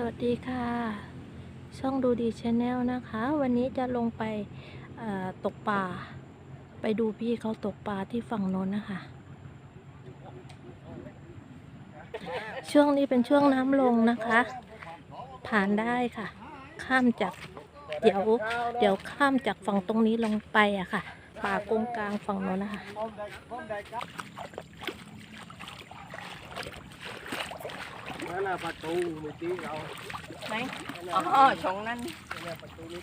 สวัสดีค่ะ ช่องดูดีชาแนลนะคะ วันนี้จะลงไปตกปลาไปดูพี่เขาตกปลาที่ฝั่งโน้นนะคะ ช่วงนี้เป็นช่วงน้ำลงนะคะ ผ่านได้ค่ะ ข้ามจากเดี๋ยวเดี๋ยวข้ามจากฝั่งตรงนี้ลงไปอะค่ะ ป่ากงกลางฝั่งโน้นนะคะ น่ะประตูเมื่อกี้เราไหนอ๋อชงนั่น เนี่ยประตูนี้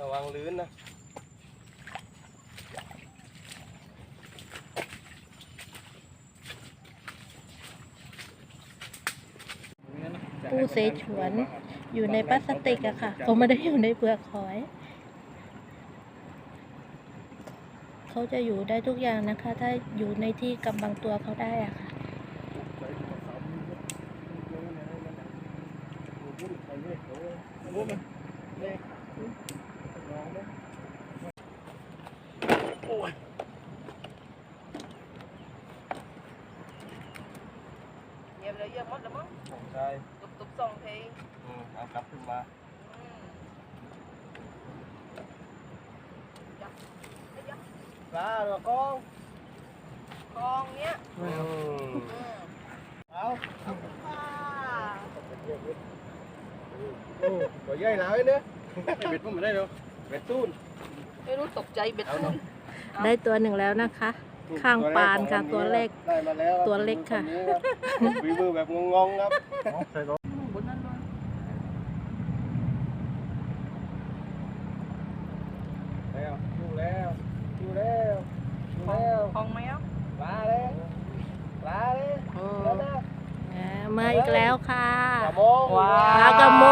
ระวังลื่นนะปูเสฉวนอยู่ในพลาสติกอะค่ะเขาไม่ได้อยู่ในเปลือกหอย เขาจะอยู่ได้ทุกอย่างนะคะ ถ้าอยู่ในที่กำบังตัวเขาได้อะค่ะ เหยียบเลยเหยียบหมดแล้วมั้งใช่ตุบตุบสองทีอืมเอากลับ ขึ้นมาอืมยักยักปลาหรอกล้องคลองเนี้ยอืมอืมเอาป้าอืมตัวใหญ่หลายเนอะเบ็ดพุ่มไม่ได้หรอเบ็ดตู้นไม่รู้ตกใจเบ็ดตุ้นได้ตัวหนึ่งแล้วนะคะ ข้างปานค่ะตัวเล็กได้มาแล้วตัวเล็กค่ะฝีมือแบบงงๆครับบนนั้นด้วยแล้วดูแล้วดูแล้วดูคลองแล้วคลองไหมอะปลาเลยปลาเลยเออแล้วนะอ่ามาอีกแล้วค่ะปลาโมงว้าวปลากระม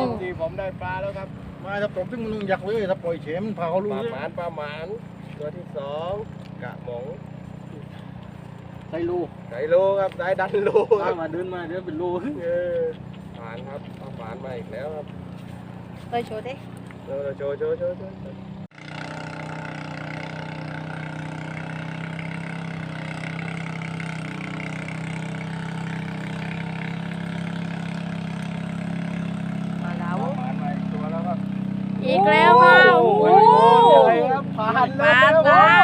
งที่ผมได้ปลาแล้วครับมา ถ้าผมถึงมันอยากเลยถ้าปล่อยเฉมนพาเขาปรู้ลาเลยหมานปลาหมานตัวที่สองกะหมงใส่ลูกไก่โลครับได้ดันโลคถ้ารับมาเดินมาเดี๋ยวเป็นลูกเออหมานครับปลาหมานมาอีกแล้วครับเคยโชว์ดิเออโชว์โชว์โชว์โชว์โชว์ มาแล้ว หมานมาอีกตัวแล้วครับ อีกแล้วค่ะโอ้โหใหญ่ครับผ่านปาดแล้วได้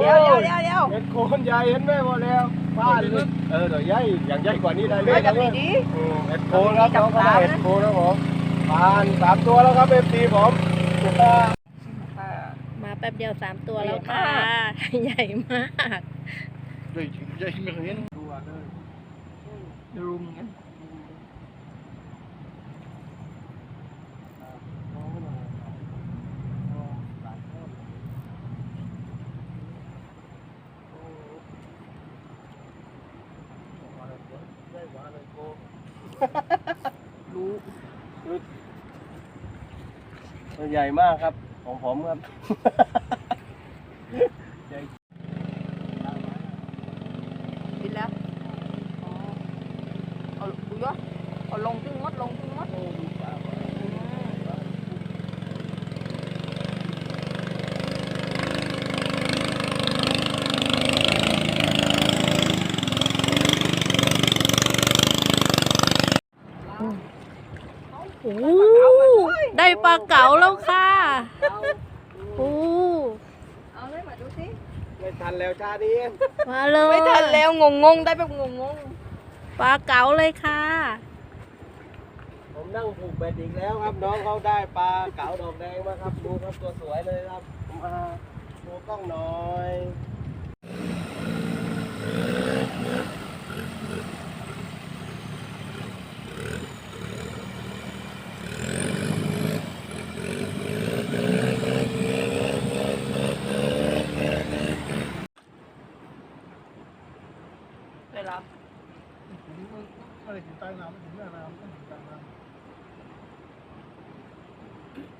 เดี๋ยวเดี๋ยวเดี๋ยวเดี๋ยวเป็นโคนใหญ่เห็นไหมพอแล้วผ่านเลยเออตัวใหญ่อย่างใหญ่กว่านี้ได้เลยยจับดีดี อืมเอ็ดโคนครับน้องก็ได้เอ็ดโคนแล้วผมผ่านสามตัวแล้วครับเอฟซีผมมาแป๊บเดียวสามตัวแล้วค่ะ ใหญ่มากด้วยใจไม่เห็นตัวเลยรุมกัน รู้ตัวใหญ่มากครับ ของผมครับ ใหญ่บินแล้วอ๋อเอาดูยอดเอาลงตึ้งมดลงตึ้งมด โอ้ดูปลาว่ะ โอ้ได้ปลาเก๋าแล้วค่ะโอ้เอาเลยมาดูสิไม่ทันแล้วชานี้มาเลยไม่ทันแล้วงงงๆได้แบบงงงปลาเก๋าเลยค่ะ ผมนั่งผูกเบ็ดอีกแล้วครับน้องเขาได้ปลาเก๋าดอกแดงมาครับดูครับตัวสวยเลยครับมาดูกล้องหน่อย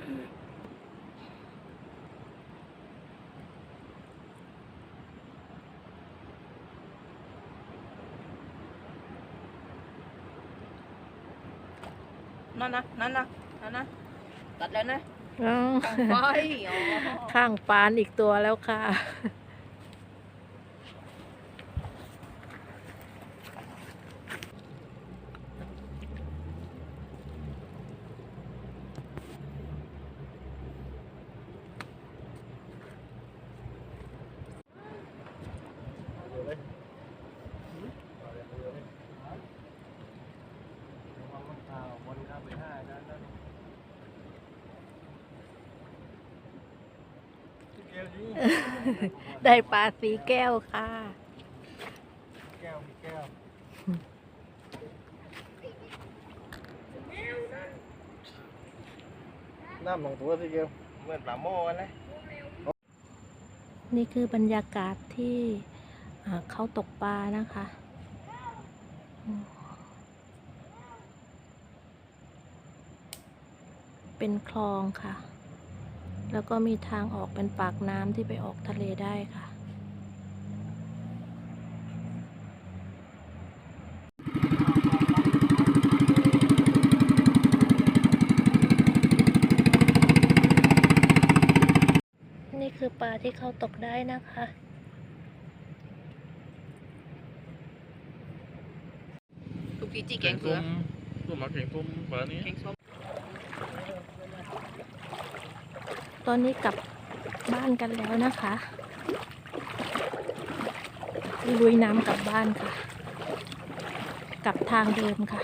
นั่นนะนั่นนะนั่นนะตัดแล้วนะอ้าวทางไฟอ๋อ ข้างปานอีกตัวแล้วค่ะ ได้ปลาสีแก้วค่ะ แก้วมีแก้วน้ำหนองตัวสิแก้วเหมือนปลาโม่กันเลยนี่คือบรรยากาศที่อ่าเขาตกปลานะคะอืมเป็นคลองค่ะ แล้วก็มีทางออกเป็นปากน้ำที่ไปออกทะเลได้ค่ะ นี่คือปลาที่เขาตกได้นะคะทุกทีจีแกงเสือตัวหมาแข็งต้มปลานี้ แกงส้ม ตอนนี้กลับบ้านกันแล้วนะคะลุยน้ำกลับบ้านค่ะ กลับทางเดิมค่ะ